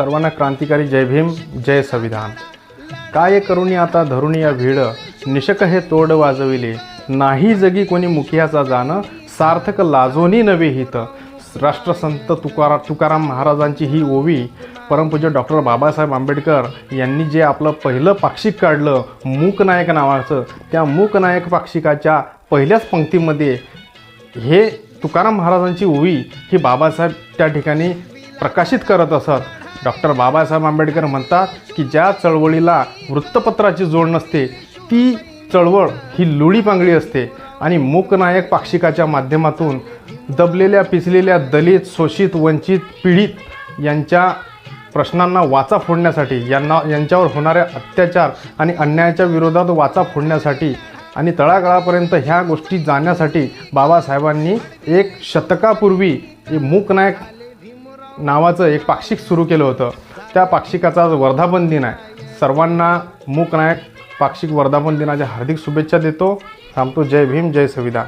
सर्वांना क्रांतिकारी जय भीम जय संविधान. काय करुणी आता धरुणी या भीड? निशक हे तोड वाजविले. नाही जगी कोणी मुखियाचा जाणं सार्थक लाजोनी नवे हित. राष्ट्रसंत तुकारा तुकाराम महाराजांची ही ओवी परमपूज्य डॉक्टर बाबासाहेब आंबेडकर यांनी जे आपलं पहिलं पाक्षिक काढलं मूकनायक नावाचं त्या मूकनायक पाक्षिकाच्या पहिल्याच पंक्तीमध्ये हे तुकाराम महाराजांची ओवी ही बाबासाहेब त्या ठिकाणी प्रकाशित करत असत. डॉक्टर बाबासाहेब आंबेडकर म्हणतात की ज्या चळवळीला वृत्तपत्राची जोड नसते ती चळवळ ही लुळी पांगळी असते आणि मूकनायक पाक्षिकाच्या माध्यमातून दबलेल्या पिचलेल्या दलित शोषित वंचित पीडित यांच्या प्रश्नांना वाचा फोडण्यासाठी यांना यांच्यावर होणाऱ्या अत्याचार आणि अन्यायाच्या विरोधात वाचा फोडण्यासाठी आणि तळागाळापर्यंत ह्या गोष्टी जाण्यासाठी बाबासाहेबांनी एक शतकापूर्वी मूकनायक नावाचं एक पाक्षिक सुरू केलं होतं. त्या पाक्षिकाचा आज वर्धापन दिन आहे. सर्वांना मूकनायक पाक्षिक वर्धापन दिनाच्या हार्दिक शुभेच्छा देतो. थांबतो. जय भीम जय संविधान